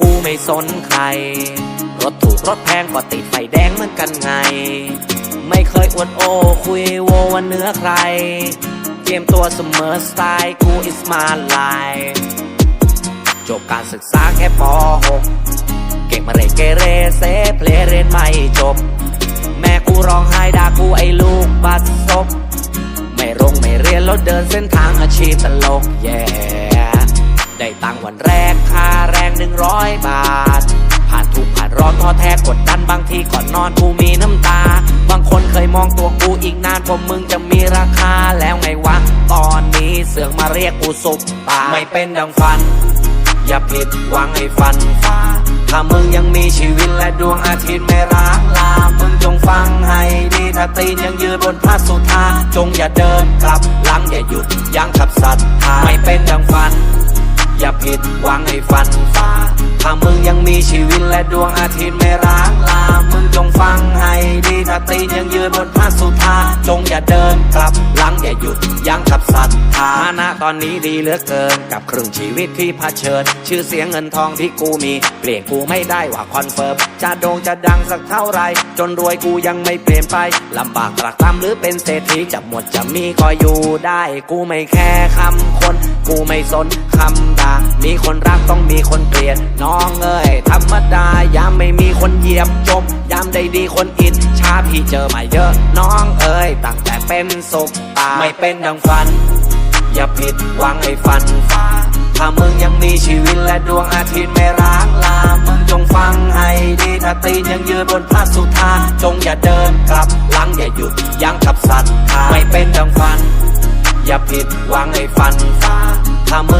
กูไม่สนใคร รถถูกรถแพงก็ติดไฟแดงเหมือนกันไง ไม่เคยอวดโอคุยโวว่าเนื้อใคร เตรียมตัวเสมอสไตล์กู is my life จบการศึกษาแค่ป .6 เก่งมาเรเกเรเซเพ นไม่จบ แม่กูร้องไห้ด่ากูไอ้ลูกบัดซบไม่รงไม่เรียนแล้วเดินเส้นทางอาชีพตลกแย่ได้ตังค์วันแรกค่าแรงหนึ่งร้อยบาท ผ่านทุกผ่านร้อนท้อแท้กดดันบางทีก่อนนอนกูมีน้ำตา บางคนเคยมองตัวกูอีกนานกว่ามึงจะมีราคาแล้วไงวะ ตอนนี้เสือกมาเรียกกูสุปตาไม่เป็นดังฝัน อย่าผิดหวังให้ฟันฟ้าถ้ามึงยังมีชีวิตและดวงอาทิตย์ไม่ร้างลา มึงจงฟังให้ดีถ้าตีนยังยืนบนพระสุธา จงอย่าเดินกลับหลังอย่าหยุดยั้งขับสัตว์ทาไม่เป็นดังฝัน อย่าผิดหวังให้ฟันฟ้าถ้ามึงยังมีชีวิตและดวงอาทิตย์ไม่ร้างลา มึงจงฟังให้ดี หลังอย่าหยุดยั้งขับสัตว์ฐานะตอนนี้ดีเหลือเกิน กับครึ่งชีวิตที่เผชิญ ชื่อเสียงเงินทองที่กูมี เปลี่ยนกูไม่ได้ว่าคอนเฟิร์มจะโด่งจะดังสักเท่าไร จนรวยกูยังไม่เปลี่ยนไปลำบากตรากตรำหรือเป็นเศรษฐีจะหมดจะมีก็อยู่ได้ กูไม่แค่คำคน กูไม่สนคำด่ามีคนรักต้องมีคน ลียดน้องเอ้ยธรรมดายามไม่มีคนเหยียบจมยามได้ดีคนอินชาพี่เจอมาเยอะน้องเอ้ยตั้งแต่เป็นสุกตาไม่เป็นดังฝัน อย่าผิดหวังให้ฟันฟ้าถ้ามึงยังมีชีวิตและดวงอาทิตย์ไม่ร้างลามึงจงฟังให้ดีถ้าตีนยังยืนบนพระสุธาจงอย่าเดินกลับหลังอย่าหยุดยั้งขับสัตว์ไม่เป็นดังฝัน อย่าผิดหวังให้ฟันฟ้าถ้ามึง